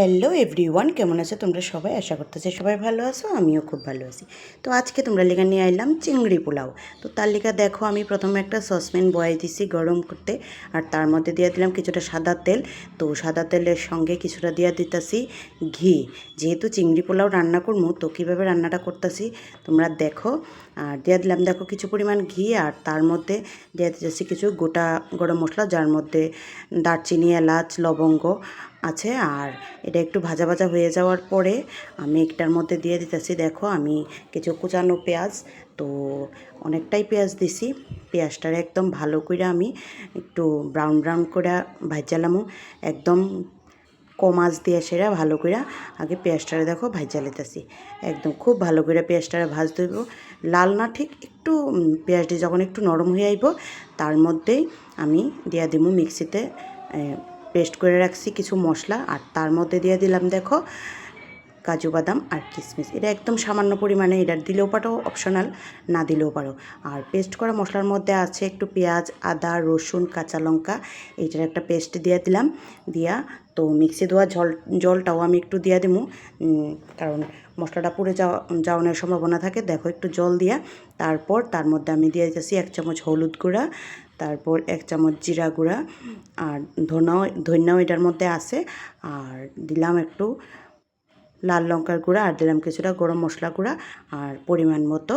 Hello everyone কেমন আছো তোমরা সবাই? আশা করতেছি সবাই ভালো আছো, আমিও খুব ভালো আছি। তো আজকে তোমরা লেখা নিয়ে আইলাম চিংড়ি পোলাও। তো তার লেখা দেখো, আমি প্রথমে একটা সসপ্যান বয়াই দিছি গরম করতে, আর তার মধ্যে দিয়ে দিলাম কিছুটা সাদা তেল। তো সাদা তেলের সঙ্গে কিছুটা দিয়ে দিতেছি ঘি। যেহেতু চিংড়ি পোলাও রান্না করব, তো কীভাবে রান্নাটা করতেছি তোমরা দেখো। আর দিয়ে দিলাম দেখো কিছু পরিমাণ ঘি, আর তার মধ্যে দিয়ে দিতেছি কিছু গোটা গরম মশলা, যার মধ্যে দারচিনি, এলাচ, লবঙ্গ আছে, আর এটা একটু ভাজা ভাজা হয়ে যাওয়ার পরে আমি একটার মধ্যে দিয়ে দিতেছি। দেখো, আমি কিছু কুচানো পেঁয়াজ, তো অনেকটাই পেঁয়াজ দিছি। পেঁয়াজটার একদম ভালো করে আমি একটু ব্রাউন ব্রাউন করে ভাজালামও একদম কমাজ দিয়ে সেরা ভালো করে আগে পেঁয়াজটারে দেখো ভাজা লেতেছি একদম খুব ভালো করে পেঁয়াজটারে ভাজ দেব লাল না, ঠিক একটু পেঁয়াজটি যখন একটু নরম হয়ে আইব, তার মধ্যেই আমি দিয়া দিব মিক্সিতে পেস্ট করে রাখছি কিছু মশলা আর তার মধ্যে দিয়ে দিলাম দেখো কাজু বাদাম আর কিশমিশ এটা একদম সামান্য পরিমাণে, এটা দিলেও পারো অপশনাল না দিলেও পারো। আর পেস্ট করা মশলার মধ্যে আছে একটু পেঁয়াজ, আদা, রসুন, কাঁচা লঙ্কা, এইটার একটা পেস্ট দিয়ে দিলাম। দিয়া, তো মিক্সি দেওয়া জল জলটাও আমি একটু দিয়ে দেবো কারণ মশলাটা পুড়ে যাওয়া যাওয়ানোর সম্ভাবনা থাকে। দেখো একটু জল দিয়া, তারপর তার মধ্যে আমি দিয়ে দিতেছি এক চামচ হলুদ গুঁড়া তারপর এক চামচ জিরা গুঁড়া আর ধনাও ধন্যাও এটার মধ্যে আছে। আর দিলাম একটু লাল লঙ্কার গুঁড়া আর দিলাম কিছুটা গরম মশলা গুঁড়া আর পরিমাণ মতো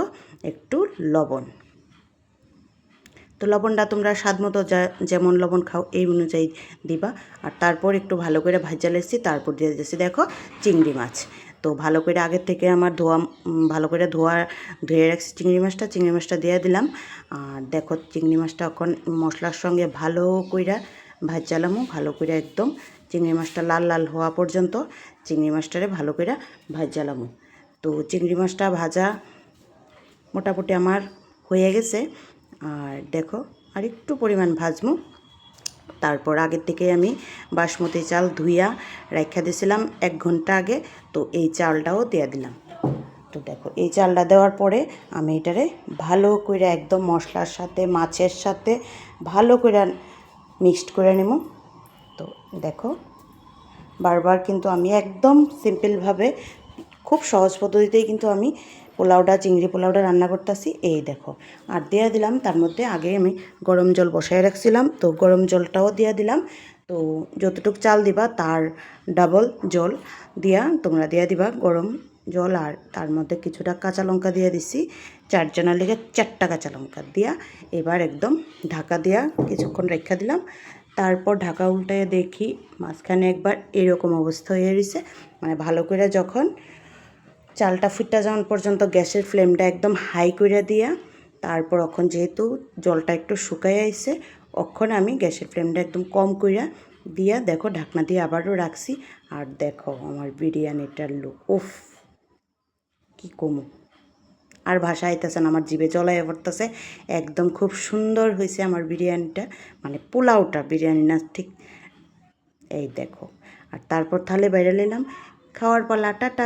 একটু লবণ। তো লবণটা তোমরা স্বাদ মতো যেমন লবণ খাও এই অনুযায়ী দিবা। আর তারপর একটু ভালো করে ভাজা লেছি তারপর দিয়ে দিয়েছি দেখো চিংড়ি মাছ। তো ভালো করে আগের থেকে আমার ধোয়া ভালো করে ধোয়া, ধুয়ে রাখছি চিংড়ি মাছটা চিংড়ি মাছটা দিয়ে দিলাম। আর দেখো চিংড়ি মাছটা এখন মশলার সঙ্গে ভালো কইরা ভাজালামও ভালো করে একদম চিংড়ি মাছটা লাল লাল হওয়া পর্যন্ত চিংড়ি মাছটারে ভালো করে ভাজালামও তো চিংড়ি মাছটা ভাজা মোটামুটি আমার হয়ে গেছে। আর দেখো আর একটু পরিমাণ ভাজমু। তারপর আগের থেকে আমি বাসমতি চাল ধুইয়া রাখা দিয়েছিলাম এক ঘণ্টা আগে, তো এই চালটাও দিয়ে দিলাম। তো দেখো, এই চালটা দেওয়ার পরে আমি এটারে ভালো করে একদম মশলার সাথে, মাছের সাথে ভালো করে মিক্সড করে নেব। তো দেখো, বারবার কিন্তু আমি একদম সিম্পলভাবে, খুব সহজ পদ্ধতিতেই কিন্তু আমি পোলাওটা, চিংড়ি পোলাওটা রান্না করতেছি, এই দেখো। আর দিয়ে দিলাম, তার মধ্যে আগে আমি গরম জল বসায় রাখছিলাম, তো গরম জলটাও দিয়ে দিলাম। তো যতটুক চাল দিবা, তার ডাবল জল দিয়া তোমরা দিয়ে দিবা গরম জল, আর তার মধ্যে কিছুটা কাঁচা লঙ্কা দিয়ে দিছি। চারজনের লেগে চারটা কাঁচা লঙ্কা দিয়া এবার একদম ঢাকা দিয়া কিছুক্ষণ রেখা দিলাম। তারপর ঢাকা উল্টায় দেখি, মাঝখানে একবার এরকম অবস্থা হয়ে রয়েছে মানে ভালো করে যখন চালটা ফুটটা যাওয়ান পর্যন্ত গ্যাসের ফ্লেমটা একদম হাই করে দিয়া, তারপর অখন যেহেতু জলটা একটু শুকাই আইছে অখন আমি গ্যাসের ফ্লেমটা একদম কম কইরা দিয়া দেখো ঢাকনা দিয়ে আবারও রাখছি। আর দেখো আমার বিরিয়ানিটার লুক উফ, কি কমু। আর ভাষা আইতেছে না, আমার জিভে জলাইয়া পড়তেছে। একদম খুব সুন্দর হয়েছে আমার বিরিয়ানিটা মানে পোলাওটা বিরিয়ানি না, ঠিক এই দেখো। আর তারপর থালে বাইরে নিলাম খাওয়ার পালা, টাটা।